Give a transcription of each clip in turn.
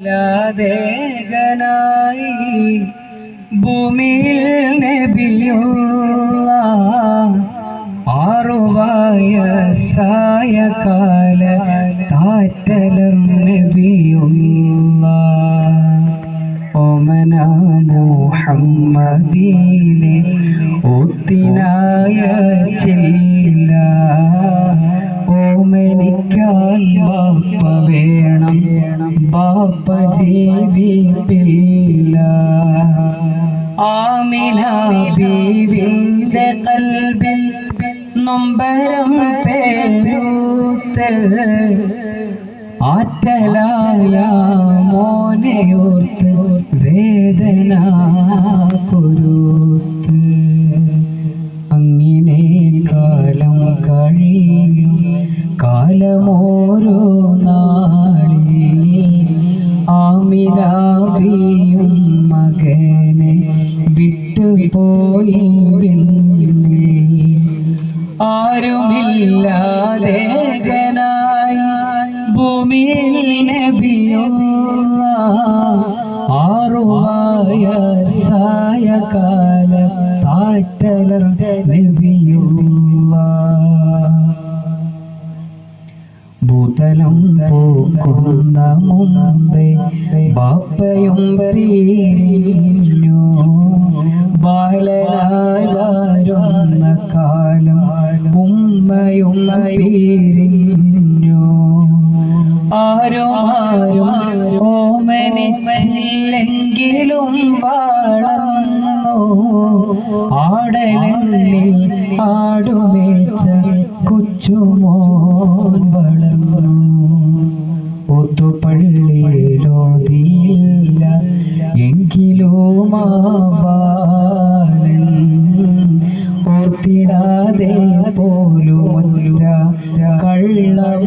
ലാദേകനായി ഭൂമിയിൽ നബിയുള്ള. ആറുവയസ്സായ കാല താറ്റലർ നബിയുള്ള. ഓമന മുഹമ്മദീനെ ഒത്തിനായ ചില്ല ബാപ്പ ജീവിപ്പില്ല ബീവിന്റെ കൽബിൽ നൊമ്പരം പേരൂത്ത് ആറ്റലായ മോനെയോർത്ത് വേദന കുരുത്ത്. വിട്ടുപോയി വിണ്ണിൽ ആരുമില്ലാതെ ജനായി ഭൂമിയിൽ നബിയുള്ള. ആറുവായ കാല താറ്റലർ നബിയുള്ള. ഭൂതലം പോക്കുന്ന മുമ്പേ ബാപ്പയും പിരിഞ്ഞു. ഉമ്മയും ആരോ ആരും ആരും ഓമനിച്ചില്ലെങ്കിലും വളർന്നു ആടലിൽ ആടുമേച്ച കൊച്ചുമോൻ വളർന്നു. ഒത്തുപള്ളിയിലോതിയില്ല എങ്കിലും ഓർത്തിടാതെ പോലുമല്ല കള്ളമോതിയില്ല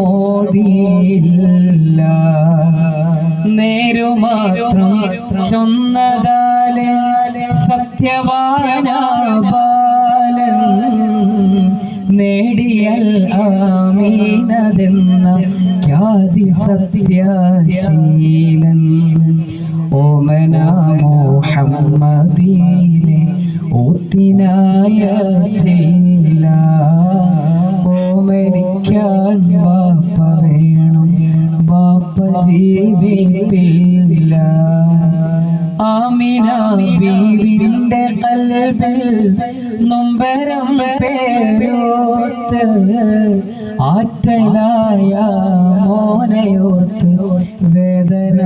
നേരുമാത്രം ചൊന്നതാലെ സത്യവാന ബാലൻ. നേടിയൽ ആമീനതെന്ന ഖ്യാതി സത്യശീലൻ. ഓമന മുഹമ്മദീനെ ഊത്തിനായ ചില്ല ജീവിപ്പില്ല ആമിന ബീവിന്റെ കൽബിൽ നൊമ്പരം പേരോത്ത് ആറ്റലായ മോനയോർത്ത് വേദന.